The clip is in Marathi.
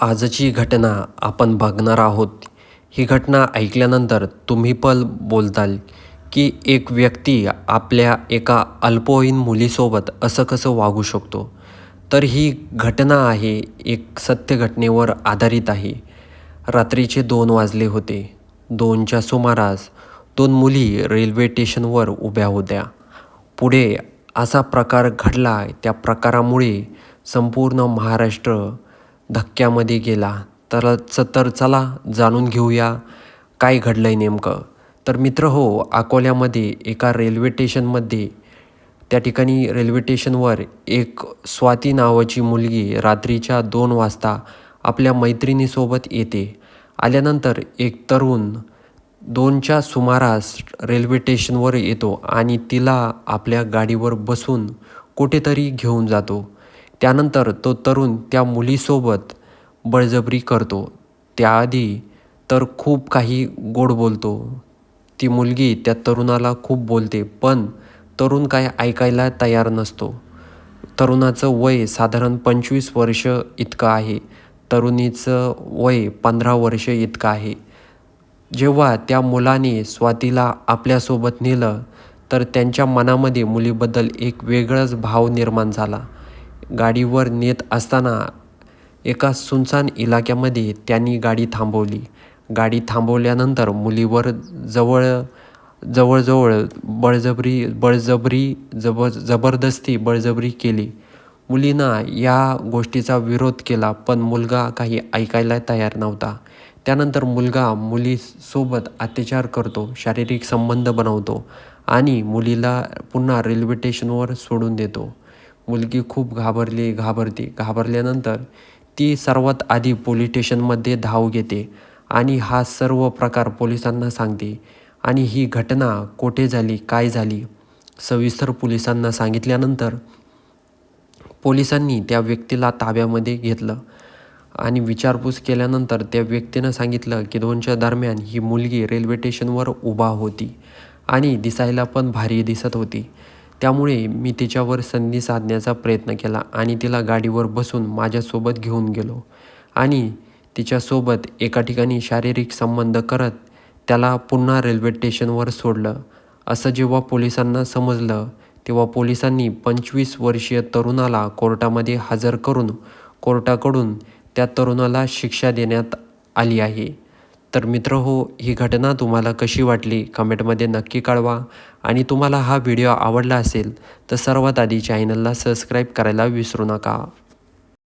आजची घटना आपण बघणार आहोत. ही घटना ऐकल्यानंतर तुम्ही पण बोलताल की एक व्यक्ती आपल्या एका अल्पवयीन मुलीसोबत असं कसं वागू शकतो. तर ही घटना आहे एक सत्य घटनेवर आधारित आहे. रात्रीचे दोन वाजले होते. दोनच्या सुमारास दोन मुली रेल्वे स्टेशनवर उभ्या होत्या. पुढे असा प्रकार घडला त्या प्रकारामुळे संपूर्ण महाराष्ट्र धक्क्यामध्ये गेला. तर च तर चला जाणून घेऊया काय घडलं आहे नेमकं. तर मित्र हो अकोल्यामध्ये एका रेल्वे स्टेशनमध्ये त्या ठिकाणी रेल्वे स्टेशनवर एक स्वाती नावाची मुलगी रात्रीच्या दोन वाजता आपल्या मैत्रिणीसोबत येते. आल्यानंतर एक तरुण दोनच्या सुमारास रेल्वे स्टेशनवर येतो आणि तिला आपल्या गाडीवर बसून कुठेतरी घेऊन जातो. त्यानंतर तो तरुण त्या मुलीसोबत बळजबरी करतो. त्याआधी तर खूप काही गोड बोलतो. ती मुलगी त्या तरुणाला खूप बोलते पण तरुण काय ऐकायला तयार नसतो. तरुणाचं वय साधारण पंचवीस वर्ष इतकं आहे. तरुणीचं वय पंधरा वर्ष इतकं आहे. जेव्हा त्या मुलाने स्वातीला आपल्यासोबत नेलं तर त्यांच्या मनामध्ये मुलीबद्दल एक वेगळाच भाव निर्माण झाला. गाडीवर नेत असताना एका सुनसान इलाक्यामध्ये त्यांनी गाडी थांबवली. गाडी थांबवल्यानंतर मुलीवर जवळ जवळजवळ बळजबरी बळजबरी जब जबरदस्ती बळजबरी केली. मुलीनं या गोष्टीचा विरोध केला पण मुलगा काही ऐकायला तयार नव्हता. त्यानंतर मुलगा मुलीसोबत अत्याचार करतो शारीरिक संबंध बनवतो आणि मुलीला पुन्हा रेल्वे स्टेशनवर सोडून देतो. मुलगी खूप घाबरली घाबरते. घाबरल्यानंतर ती सर्वात आधी पोलीस स्टेशनमध्ये धाव घेते आणि हा सर्व प्रकार पोलिसांना सांगते. आणि ही घटना कोठे झाली काय झाली सविस्तर पोलिसांना सांगितल्यानंतर पोलिसांनी त्या व्यक्तीला ताब्यामध्ये घेतलं आणि विचारपूस केल्यानंतर त्या व्यक्तीनं सांगितलं की दोनच्या दरम्यान ही मुलगी रेल्वे स्टेशनवर उभा होती आणि दिसायला पण भारी दिसत होती. त्यामुळे मी तिच्यावर संधी साधण्याचा प्रयत्न केला आणि तिला गाडीवर बसून माझ्यासोबत घेऊन गेलो. आणि तिच्यासोबत एका ठिकाणी शारीरिक संबंध करत त्याला पुन्हा रेल्वे स्टेशनवर सोडलं. असं जेव्हा पोलिसांना समजलं तेव्हा पोलिसांनी पंचवीस वर्षीय तरुणाला कोर्टामध्ये हजर करून कोर्टाकडून त्या तरुणाला शिक्षा देण्यात आली आहे. तर मित्र हो ही घटना तुम्हाला कशी वाटली कमेंटमध्ये नक्की कळवा. आणि तुम्हाला हा व्हिडिओ आवडला असेल तर सर्वात आधी चॅनलला सबस्क्राईब करायला विसरू नका.